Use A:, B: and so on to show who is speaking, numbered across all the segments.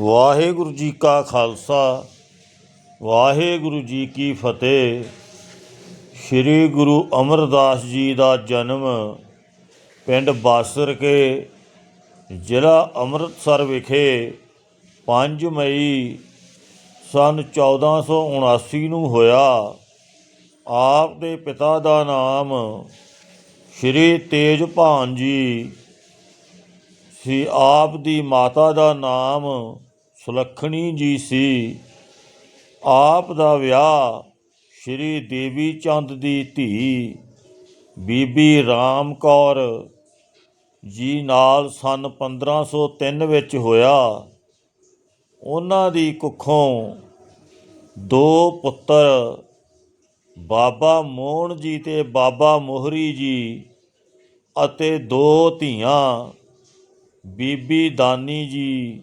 A: ਵਾਹਿਗੁਰੂ ਜੀ ਕਾ ਖਾਲਸਾ, ਵਾਹਿਗੁਰੂ ਜੀ ਕੀ ਫਤਿਹ। ਸ੍ਰੀ ਗੁਰੂ ਅਮਰਦਾਸ ਜੀ ਦਾ ਜਨਮ ਪਿੰਡ ਬਾਸਰ ਕੇ ਜ਼ਿਲ੍ਹਾ ਅੰਮ੍ਰਿਤਸਰ ਵਿਖੇ 5 ਮਈ ਸਨ 1479 ਨੂੰ ਹੋਇਆ। ਆਪ ਦੇ ਪਿਤਾ ਦਾ ਨਾਮ ਸ਼੍ਰੀ ਤੇਜਭਾਨ ਜੀ ਸੀ। ਆਪ ਦੀ ਮਾਤਾ ਦਾ ਨਾਮ ਸੁਲੱਖਣੀ ਜੀ ਸੀ। ਆਪ ਦਾ ਵਿਆਹ ਸ਼੍ਰੀ ਦੇਵੀ ਚੰਦ ਦੀ ਧੀ ਬੀਬੀ ਰਾਮ ਕੌਰ ਜੀ ਨਾਲ ਸਨ 1503 ਵਿੱਚ ਹੋਇਆ। ਉਹਨਾਂ ਦੀ ਕੁੱਖੋਂ ਦੋ ਪੁੱਤਰ, ਬਾਬਾ ਮੋਹਨ ਜੀ ਤੇ ਬਾਬਾ ਮੋਹਰੀ ਜੀ ਅਤੇ ਦੋ ਧੀਆਂ, ਬੀਬੀ ਦਾਨੀ ਜੀ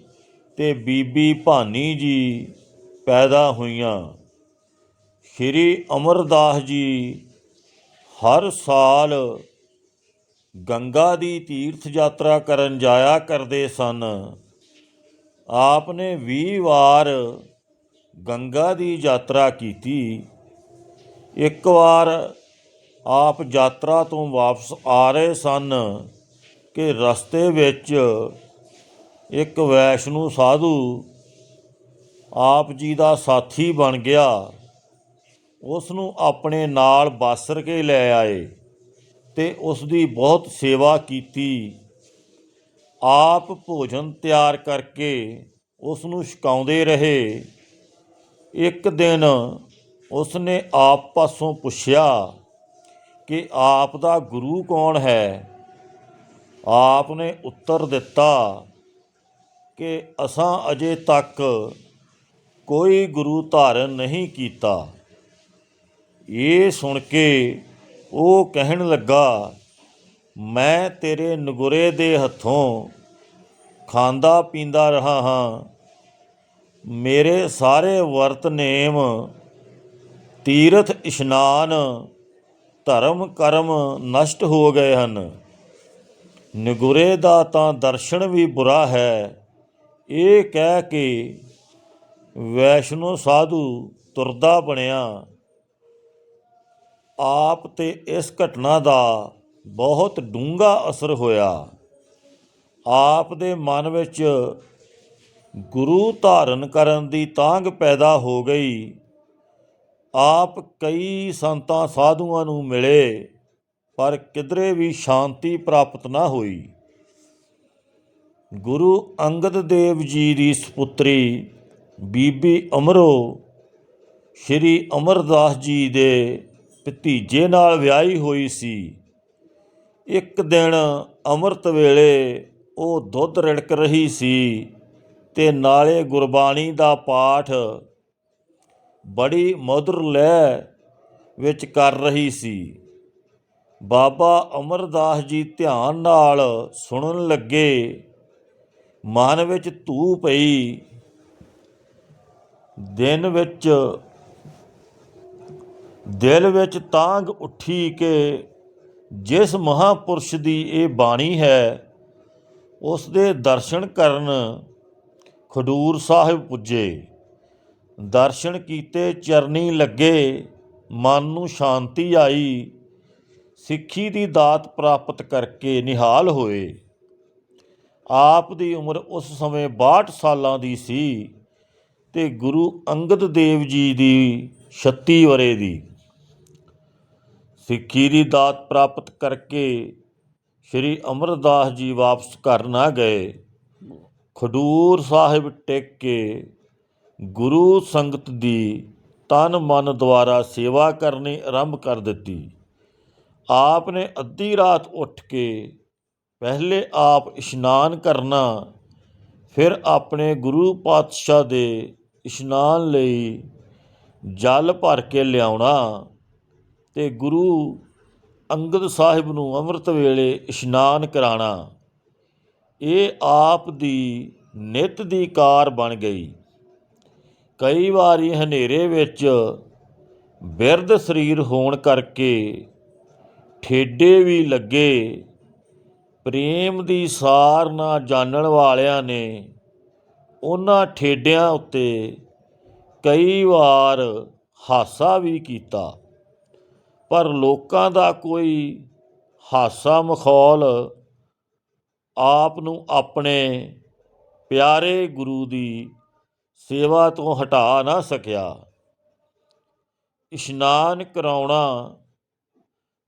A: ਤੇ ਬੀਬੀ ਭਾਨੀ ਜੀ ਪੈਦਾ ਹੋਈਆਂ। ਸ਼੍ਰੀ ਅਮਰਦਾਸ ਜੀ ਹਰ ਸਾਲ ਗੰਗਾ ਦੀ ਤੀਰਥ ਯਾਤਰਾ ਕਰਨ ਜਾਇਆ ਕਰਦੇ ਸਨ। ਆਪ ਨੇ 20 ਵਾਰ ਗੰਗਾ ਦੀ ਯਾਤਰਾ ਕੀਤੀ। ਇੱਕ ਵਾਰ ਆਪ ਯਾਤਰਾ ਤੋਂ ਵਾਪਸ ਆ ਰਹੇ ਸਨ ਕਿ ਰਸਤੇ ਵਿੱਚ ਇੱਕ ਵੈਸ਼ਨੂ ਸਾਧੂ ਆਪ ਜੀ ਦਾ ਸਾਥੀ ਬਣ ਗਿਆ। ਉਸ ਨੂੰ ਆਪਣੇ ਨਾਲ ਬਾਸਰ ਕੇ ਲੈ ਆਏ ਤੇ ਉਸ ਦੀ ਬਹੁਤ ਸੇਵਾ ਕੀਤੀ। ਆਪ ਭੋਜਨ ਤਿਆਰ ਕਰਕੇ ਉਸ ਨੂੰ ਛਕਾਉਂਦੇ ਰਹੇ। ਇੱਕ ਦਿਨ ਉਸ ਨੇ ਆਪ ਪਾਸੋਂ ਪੁੱਛਿਆ ਕਿ ਆਪ ਦਾ ਗੁਰੂ ਕੌਣ ਹੈ? ਆਪ ਨੇ ਉੱਤਰ ਦਿੱਤਾ ਕਿ ਅਸਾਂ ਅਜੇ ਤੱਕ ਕੋਈ ਗੁਰੂ ਧਾਰਨ ਨਹੀਂ ਕੀਤਾ। ਇਹ ਸੁਣ ਕੇ ਉਹ ਕਹਿਣ ਲੱਗਾ, ਮੈਂ ਤੇਰੇ ਨਗੁਰੇ ਦੇ ਹੱਥੋਂ ਖਾਂਦਾ ਪੀਂਦਾ ਰਹਾ ਹਾਂ। ਮੇਰੇ ਸਾਰੇ ਵਰਤ ਨੇਮ, ਤੀਰਥ ਇਸ਼ਨਾਨ, ਧਰਮ ਕਰਮ ਨਸ਼ਟ ਹੋ ਗਏ ਹਨ। ਨਗੁਰੇ ਦਾ ਤਾਂ ਦਰਸ਼ਨ ਵੀ ਬੁਰਾ ਹੈ। ਇਹ ਕਹਿ ਕੇ ਵੈਸ਼ਨੋ ਸਾਧੂ ਤੁਰਦਾ ਬਣਿਆ। ਆਪ ਤੇ ਇਸ ਘਟਨਾ ਦਾ ਬਹੁਤ ਡੂੰਘਾ ਅਸਰ ਹੋਇਆ। ਆਪ ਦੇ ਮਨ ਵਿੱਚ ਗੁਰੂ ਧਾਰਨ ਕਰਨ ਦੀ ਤਾਂਘ ਪੈਦਾ ਹੋ ਗਈ। ਆਪ ਕਈ ਸੰਤਾਂ ਸਾਧੂਆਂ ਨੂੰ ਮਿਲੇ, ਪਰ ਕਿਧਰੇ ਵੀ ਸ਼ਾਂਤੀ ਪ੍ਰਾਪਤ ਨਾ ਹੋਈ। ਗੁਰੂ ਅੰਗਦ ਦੇਵ ਜੀ ਦੀ ਸੁਪੁੱਤਰੀ ਬੀਬੀ ਅਮਰੋ, ਸ਼੍ਰੀ ਅਮਰਦਾਸ ਜੀ ਦੇ ਭਤੀਜੇ ਨਾਲ ਵਿਆਹੀ ਹੋਈ ਸੀ। ਇੱਕ ਦਿਨ ਅੰਮ੍ਰਿਤ ਵੇਲੇ ਉਹ ਦੁੱਧ ਰਿੜਕ ਰਹੀ ਸੀ ਤੇ ਨਾਲੇ ਗੁਰਬਾਣੀ ਦਾ ਪਾਠ ਬੜੀ ਮధుਰ ਲਹਿ ਵਿੱਚ ਕਰ ਰਹੀ ਸੀ। ਬਾਬਾ ਅਮਰਦਾਸ ਜੀ ਧਿਆਨ ਨਾਲ ਸੁਣਨ ਲੱਗੇ ਮਨ ਵਿੱਚ ਧੂ ਪਈ, ਦਿਨ ਵਿੱਚ, ਦਿਲ ਵਿੱਚ ਤਾਂਗ ਉੱਠੀ ਕਿ ਜਿਸ ਮਹਾਪੁਰਸ਼ ਦੀ ਇਹ ਬਾਣੀ ਹੈ ਉਸ ਦੇ ਦਰਸ਼ਨ ਕਰਨ ਖਡੂਰ ਸਾਹਿਬ ਪੁੱਜੇ। ਦਰਸ਼ਨ ਕੀਤੇ, ਚਰਨੀ ਲੱਗੇ, ਮਨ ਨੂੰ ਸ਼ਾਂਤੀ ਆਈ। ਸਿੱਖੀ ਦੀ ਦਾਤ ਪ੍ਰਾਪਤ ਕਰਕੇ ਨਿਹਾਲ ਹੋਏ। ਆਪ ਦੀ ਉਮਰ ਉਸ ਸਮੇਂ 62 ਸਾਲਾਂ ਦੀ ਸੀ ਤੇ ਗੁਰੂ ਅੰਗਦ ਦੇਵ ਜੀ ਦੀ 36 ਵਰੇ ਦੀ। ਸਿੱਖੀ ਦੀ ਦਾਤ ਪ੍ਰਾਪਤ ਕਰਕੇ ਸ੍ਰੀ ਅਮਰਦਾਸ ਜੀ ਵਾਪਸ ਘਰ ਨਾ ਗਏ। ਖਡੂਰ ਸਾਹਿਬ ਟਿਕ ਕੇ ਗੁਰੂ ਸੰਗਤ ਦੀ ਤਨ ਮਨ ਦੁਆਰਾ ਸੇਵਾ ਕਰਨੀ ਆਰੰਭ ਕਰ ਦਿੱਤੀ। ਆਪ ਨੇ ਅੱਧੀ ਰਾਤ ਉੱਠ ਕੇ ਪਹਿਲੇ ਆਪ ਇਸ਼ਨਾਨ ਕਰਨਾ, ਫਿਰ ਆਪਣੇ ਗੁਰੂ ਪਾਤਸ਼ਾਹ ਦੇ ਇਸ਼ਨਾਨ ਲਈ ਜਲ ਭਰ ਕੇ ਲਿਆਉਣਾ ਤੇ ਗੁਰੂ ਅੰਗਦ ਸਾਹਿਬ ਨੂੰ ਅੰਮ੍ਰਿਤ ਵੇਲੇ ਇਸ਼ਨਾਨ ਕਰਾਣਾ ਇਹ ਆਪ ਦੀ ਨਿਤ ਦੀ ਕਾਰ ਬਣ ਗਈ। ਕਈ ਵਾਰੀ ਹਨੇਰੇ ਵਿੱਚ ਬਿਰਧ ਸਰੀਰ ਹੋਣ ਕਰਕੇ ਠੇਡੇ ਵੀ ਲੱਗੇ ਪ੍ਰੇਮ ਦੀ ਸਾਰ ਨਾ ਜਾਣਨ ਵਾਲਿਆਂ ਨੇ ਉਹਨਾਂ ਠੇਡਿਆਂ ਉੱਤੇ ਕਈ ਵਾਰ ਹਾਸਾ ਵੀ ਕੀਤਾ। ਪਰ ਲੋਕਾਂ ਦਾ ਕੋਈ ਹਾਸਾ ਮਖੌਲ ਆਪ ਨੂੰ ਆਪਣੇ ਪਿਆਰੇ ਗੁਰੂ ਦੀ ਸੇਵਾ ਤੋਂ ਹਟਾ ਨਾ ਸਕਿਆ। ਇਸ਼ਨਾਨ ਕਰਾਉਣਾ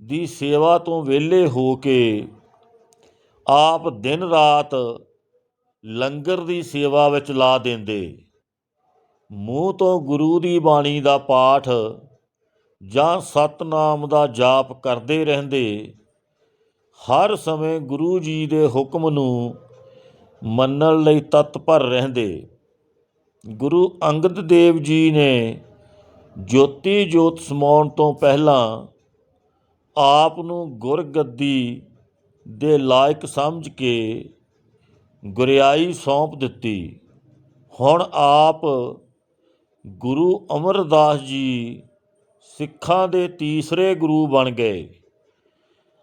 A: ਦੀ ਸੇਵਾ ਤੋਂ ਵਿਹਲੇ ਹੋ ਕੇ ਆਪ ਦਿਨ ਰਾਤ ਲੰਗਰ ਦੀ ਸੇਵਾ ਵਿੱਚ ਲਾ ਦਿੰਦੇ। ਮੂੰਹ ਤੋਂ ਗੁਰੂ ਦੀ ਬਾਣੀ ਦਾ ਪਾਠ ਜਾਂ ਸਤਨਾਮ ਦਾ ਜਾਪ ਕਰਦੇ ਰਹਿੰਦੇ। ਹਰ ਸਮੇਂ ਗੁਰੂ ਜੀ ਦੇ ਹੁਕਮ ਨੂੰ ਮੰਨਣ ਲਈ ਤਤਪਰ ਰਹਿੰਦੇ। ਗੁਰੂ ਅੰਗਦ ਦੇਵ ਜੀ ਨੇ ਜੋਤੀ ਜੋਤ ਸਮਾਉਣ ਤੋਂ ਪਹਿਲਾਂ ਆਪ ਨੂੰ ਗੁਰਗੱਦੀ ਦੇ ਲਾਇਕ ਸਮਝ ਕੇ ਗੁਰਿਆਈ ਸੌਂਪ ਦਿੱਤੀ। ਹੁਣ ਆਪ ਗੁਰੂ ਅਮਰਦਾਸ ਜੀ ਸਿੱਖਾਂ ਦੇ ਤੀਸਰੇ ਗੁਰੂ ਬਣ ਗਏ।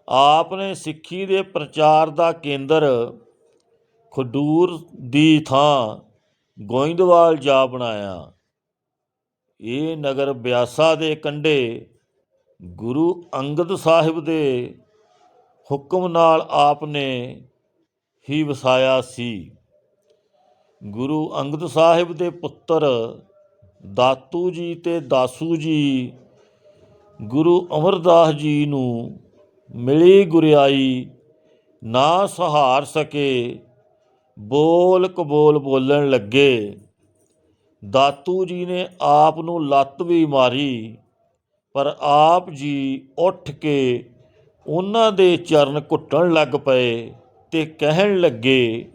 A: ਆਪ ਨੇ ਸਿੱਖੀ ਦੇ ਪ੍ਰਚਾਰ ਦਾ ਕੇਂਦਰ ਖਡੂਰ ਦੀ ਥਾਂ ਗੋਇੰਦਵਾਲ ਜਾ ਬਣਾਇਆ। ਇਹ ਨਗਰ ਬਿਆਸਾ ਦੇ ਕੰਢੇ ਗੁਰੂ ਅੰਗਦ ਸਾਹਿਬ ਦੇ ਹੁਕਮ ਨਾਲ ਆਪ ਨੇ ਹੀ ਵਸਾਇਆ ਸੀ। ਗੁਰੂ ਅੰਗਦ ਸਾਹਿਬ ਦੇ ਪੁੱਤਰ ਦਾਤੂ ਜੀ ਤੇ ਦਾਸੂ ਜੀ, ਗੁਰੂ ਅਮਰਦਾਸ ਜੀ ਨੂੰ ਮਿਲੀ ਗੁਰਿਆਈ, ਨਾ ਸਹਾਰ ਸਕੇ, ਬੋਲ ਕਬੋਲ ਬੋਲਣ ਲੱਗੇ। ਦਾਤੂ ਜੀ ਨੇ ਆਪ ਨੂੰ ਲੱਤ ਵੀ ਮਾਰੀ, ਪਰ ਆਪ ਜੀ ਉੱਠ ਕੇ ਉਹਨਾਂ ਦੇ ਚਰਨ ਘੁੱਟਣ ਲੱਗ ਪਏ ਤੇ ਕਹਿਣ ਲੱਗੇ,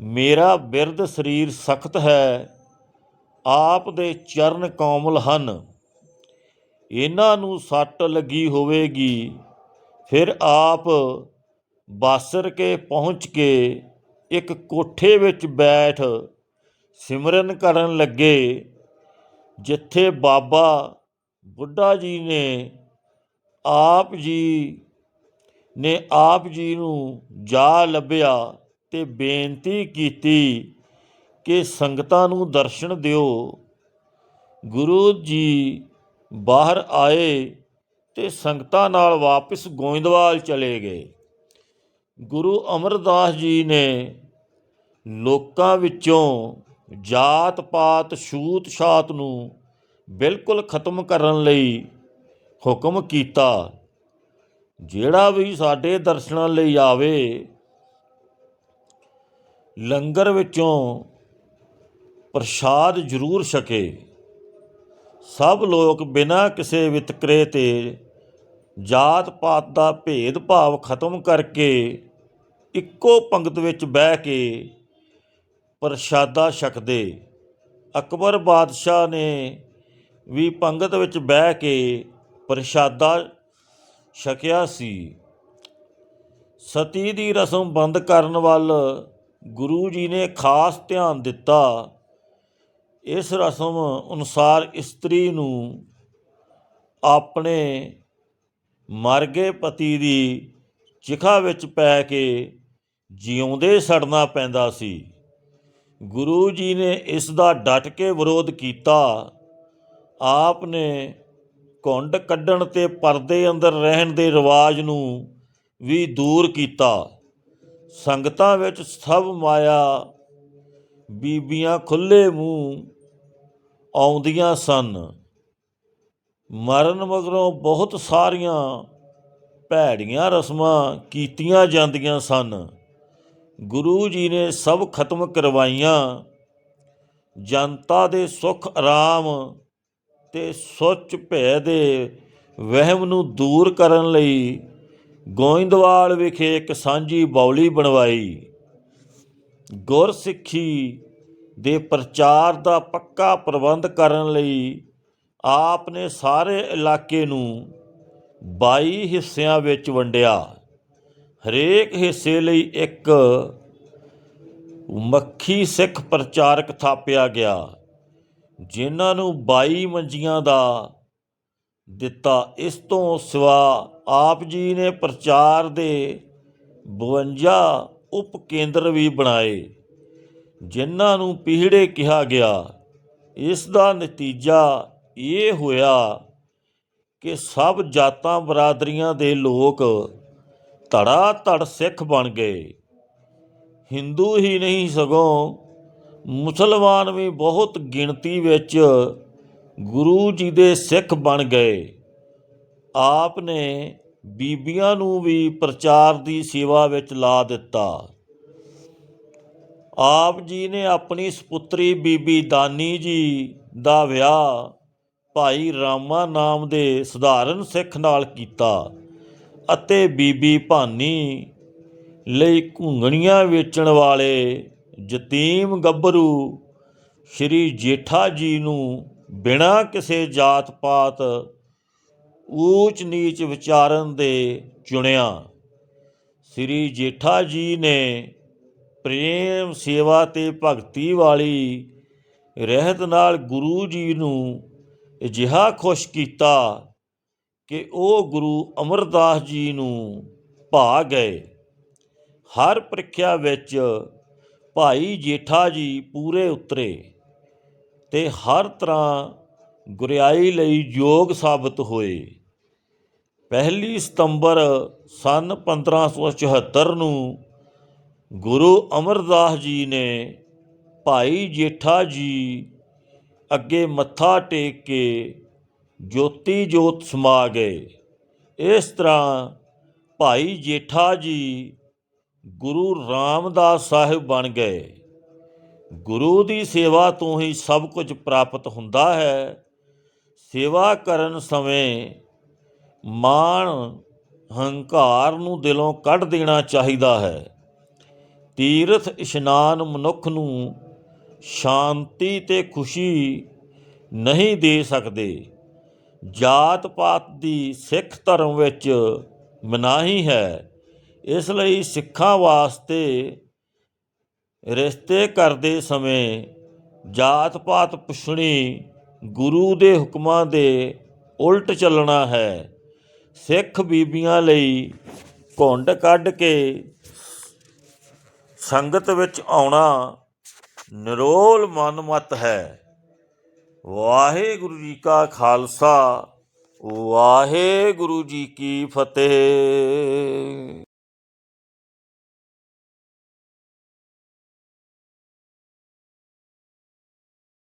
A: ਮੇਰਾ ਬਿਰਧ ਸਰੀਰ ਸਖਤ ਹੈ, ਆਪ ਦੇ ਚਰਨ ਕੋਮਲ ਹਨ। ਇਹਨਾਂ ਨੂੰ ਸੱਟ ਲੱਗੀ ਹੋਵੇਗੀ। ਫਿਰ ਆਪ ਬਾਸਰ ਕੇ ਪਹੁੰਚ ਕੇ ਇੱਕ ਕੋਠੇ ਵਿੱਚ ਬੈਠ ਸਿਮਰਨ ਕਰਨ ਲੱਗੇ, ਜਿੱਥੇ ਬਾਬਾ ਬੁੱਢਾ ਜੀ ਨੇ ਆਪ ਜੀ ਨੇ ਆਪ ਜੀ ਨੂੰ ਜਾ ਲੱਭਿਆ ਤੇ ਬੇਨਤੀ ਕੀਤੀ ਕਿ ਸੰਗਤਾਂ ਨੂੰ ਦਰਸ਼ਨ ਦਿਓ। ਗੁਰੂ ਜੀ ਬਾਹਰ ਆਏ ਤੇ ਸੰਗਤਾਂ ਨਾਲ ਵਾਪਸ ਗੋਇੰਦਵਾਲ ਚਲੇ ਗਏ। ਗੁਰੂ ਅਮਰਦਾਸ ਜੀ ਨੇ ਲੋਕਾਂ ਵਿੱਚੋਂ ਜਾਤ ਪਾਤ ਛੂਤ ਛਾਤ ਨੂੰ ਬਿਲਕੁਲ ਖਤਮ ਕਰਨ ਲਈ ਹੁਕਮ ਕੀਤਾ। ਜਿਹੜਾ ਵੀ ਸਾਡੇ ਦਰਸ਼ਨਾਂ ਲਈ ਆਵੇ, ਲੰਗਰ ਵਿੱਚੋਂ ਪ੍ਰਸ਼ਾਦ ਜ਼ਰੂਰ ਛਕੇ। ਸਭ ਲੋਕ ਬਿਨਾਂ ਕਿਸੇ ਵਿਤਕਰੇ ਤੇ ਜਾਤ ਪਾਤ ਦਾ ਭੇਦ ਭਾਵ ਖਤਮ ਕਰਕੇ ਇੱਕੋ ਪੰਗਤ ਵਿੱਚ ਬਹਿ ਕੇ ਪ੍ਰਸ਼ਾਦਾ ਛਕਦੇ। ਅਕਬਰ ਬਾਦਸ਼ਾਹ ਨੇ ਵੀ ਪੰਗਤ ਵਿੱਚ ਬਹਿ ਕੇ ਪ੍ਰਸ਼ਾਦਾ ਛਕਿਆ ਸੀ। ਸਤੀ ਦੀ ਰਸਮ ਬੰਦ ਕਰਨ ਵੱਲ ਗੁਰੂ ਜੀ ਨੇ ਖਾਸ ਧਿਆਨ ਦਿੱਤਾ। ਇਸ ਰਸਮ ਅਨੁਸਾਰ ਇਸਤਰੀ ਨੂੰ ਆਪਣੇ ਮਰਗੇ ਪਤੀ ਦੀ ਚਿਖਾ ਵਿੱਚ ਪੈ ਕੇ ਜਿਉਂਦੇ ਸੜਨਾ ਪੈਂਦਾ ਸੀ। ਗੁਰੂ ਜੀ ਨੇ ਇਸ ਦਾ ਡਟ ਕੇ ਵਿਰੋਧ ਕੀਤਾ। ਆਪ ਨੇ ਘੁੰਡ ਕੱਢਣ ਤੇ ਪਰਦੇ ਅੰਦਰ ਰਹਿਣ ਦੇ ਰਿਵਾਜ ਨੂੰ ਵੀ ਦੂਰ ਕੀਤਾ। ਸੰਗਤਾਂ ਵਿੱਚ ਸਭ ਮਾਇਆ, ਬੀਬੀਆਂ ਖੁੱਲੇ ਮੂੰਹ ਆਉਂਦੀਆਂ ਸਨ। ਮਰਨ ਮਗਰੋਂ ਬਹੁਤ ਸਾਰੀਆਂ ਭੈੜੀਆਂ ਰਸਮਾਂ ਕੀਤੀਆਂ ਜਾਂਦੀਆਂ ਸਨ। ਗੁਰੂ ਜੀ ਨੇ ਸਭ ਖਤਮ ਕਰਵਾਈਆਂ। ਜਨਤਾ ਦੇ ਸੁੱਖ ਆਰਾਮ ਤੇ ਸੁੱਚ ਭੈ ਦੇ ਵਹਿਮ ਨੂੰ ਦੂਰ ਕਰਨ ਲਈ ਗੋਇੰਦਵਾਲ ਵਿਖੇ ਇੱਕ ਸਾਂਝੀ ਬੌਲੀ ਬਣਵਾਈ। ਗੁਰਸਿੱਖੀ ਦੇ ਪ੍ਰਚਾਰ ਦਾ ਪੱਕਾ ਪ੍ਰਬੰਧ ਕਰਨ ਲਈ ਆਪ ਨੇ ਸਾਰੇ ਇਲਾਕੇ ਨੂੰ 22 ਹਿੱਸਿਆਂ ਵਿੱਚ ਵੰਡਿਆ। ਹਰੇਕ ਹਿੱਸੇ ਲਈ ਇੱਕ ਮੱਖੀ ਸਿੱਖ ਪ੍ਰਚਾਰਕ ਥਾਪਿਆ ਗਿਆ। ਜਿਨ੍ਹਾਂ ਨੂੰ 22 ਮੰਜੀਆਂ ਦਾ ਦਿੱਤਾ, ਇਸ ਤੋਂ ਸਿਵਾ ਆਪ ਜੀ ਨੇ ਪ੍ਰਚਾਰ ਦੇ 52 ਉਪ ਕੇਂਦਰ ਵੀ ਬਣਾਏ, ਜਿਨ੍ਹਾਂ ਨੂੰ ਪੀਹੜੇ ਕਿਹਾ ਗਿਆ। ਇਸ ਦਾ ਨਤੀਜਾ ਇਹ ਹੋਇਆ ਕਿ ਸਭ ਜਾਤਾਂ ਬਰਾਦਰੀਆਂ ਦੇ ਲੋਕ ਧੜਾ ਧੜ ਸਿੱਖ ਬਣ ਗਏ। ਹਿੰਦੂ ਹੀ ਨਹੀਂ ਸਗੋਂ ਮੁਸਲਮਾਨ ਵੀ ਬਹੁਤ ਗਿਣਤੀ ਵਿੱਚ ਗੁਰੂ ਜੀ ਦੇ ਸਿੱਖ ਬਣ ਗਏ। ਆਪ ਨੇ ਬੀਬੀਆਂ ਨੂੰ ਵੀ ਪ੍ਰਚਾਰ ਦੀ ਸੇਵਾ ਵਿੱਚ ਲਾ ਦਿੱਤਾ। ਆਪ ਜੀ ਨੇ ਆਪਣੀ ਸੁਪੁੱਤਰੀ ਬੀਬੀ ਦਾਨੀ ਜੀ ਦਾ ਵਿਆਹ ਭਾਈ ਰਾਮਾ ਨਾਮ ਦੇ ਸਧਾਰਨ ਸਿੱਖ ਨਾਲ ਕੀਤਾ ਅਤੇ ਬੀਬੀ ਭਾਨੀ ਲਈ ਘੁੰਗਣੀਆਂ ਵੇਚਣ ਵਾਲੇ ਯਤੀਮ ਗੱਭਰੂ, ਸ਼੍ਰੀ ਜੇਠਾ ਜੀ ਨੂੰ ਬਿਨਾਂ ਕਿਸੇ ਜਾਤ ਪਾਤ ਊਚ ਨੀਚ ਵਿਚਾਰਨ ਦੇ ਚੁਣਿਆ। ਸ੍ਰੀ ਜੇਠਾ ਜੀ ਨੇ ਪ੍ਰੇਮ ਸੇਵਾ ਤੇ ਭਗਤੀ ਵਾਲੀ ਰਹਿਤ ਨਾਲ ਗੁਰੂ ਜੀ ਨੂੰ ਅਜਿਹਾ ਖੁਸ਼ ਕੀਤਾ ਕਿ ਉਹ ਗੁਰੂ ਅਮਰਦਾਸ ਜੀ ਨੂੰ ਭਾ ਗਏ। ਹਰ ਪ੍ਰੀਖਿਆ ਵਿੱਚ ਭਾਈ ਜੇਠਾ ਜੀ ਪੂਰੇ ਉਤਰੇ ਤੇ ਹਰ ਤਰ੍ਹਾਂ ਗੁਰਿਆਈ ਲਈ ਯੋਗ ਸਾਬਤ ਹੋਏ। ਪਹਿਲੀ ਸਤੰਬਰ ਸਨ 1574 ਨੂੰ ਗੁਰੂ ਅਮਰਦਾਸ ਜੀ ਨੇ ਭਾਈ ਜੇਠਾ ਜੀ ਅੱਗੇ ਮੱਥਾ ਟੇਕ ਕੇ ਜੋਤੀ ਜੋਤ ਸਮਾ ਗਏ। ਇਸ ਤਰ੍ਹਾਂ ਭਾਈ ਜੇਠਾ ਜੀ ਗੁਰੂ ਰਾਮਦਾਸ ਸਾਹਿਬ ਬਣ ਗਏ। ਗੁਰੂ ਦੀ ਸੇਵਾ ਤੋਂ ਹੀ ਸਭ ਕੁਝ ਪ੍ਰਾਪਤ ਹੁੰਦਾ ਹੈ। ਸੇਵਾ ਕਰਨ ਸਮੇਂ ਮਾਣ ਹੰਕਾਰ ਨੂੰ ਦਿਲੋਂ ਕੱਢ ਦੇਣਾ ਚਾਹੀਦਾ ਹੈ। ਤੀਰਥ ਇਸ਼ਨਾਨ ਮਨੁੱਖ ਨੂੰ ਸ਼ਾਂਤੀ ਤੇ ਖੁਸ਼ੀ ਨਹੀਂ ਦੇ ਸਕਦੇ। ਜਾਤ ਪਾਤ ਦੀ ਸਿੱਖ ਧਰਮ ਵਿੱਚ ਮਨਾਹੀ ਹੈ। ਇਸ ਲਈ ਸਿੱਖਾਂ ਵਾਸਤੇ ਰਿਸ਼ਤੇ ਕਰਦੇ ਸਮੇਂ ਜਾਤ ਪਾਤ ਪੁੱਛਣੀ ਗੁਰੂ ਦੇ ਹੁਕਮਾਂ ਦੇ ਉਲਟ ਚੱਲਣਾ ਹੈ। ਸਿੱਖ ਬੀਬੀਆਂ ਲਈ ਘੁੰਡ ਕੱਢ ਕੇ ਸੰਗਤ ਵਿੱਚ ਆਉਣਾ ਨਿਰੋਲ ਮਨਮਤ ਹੈ। ਵਾਹਿਗੁਰੂ ਜੀ ਕਾ ਖਾਲਸਾ, ਵਾਹਿਗੁਰੂ ਜੀ ਕੀ ਫਤਿਹ।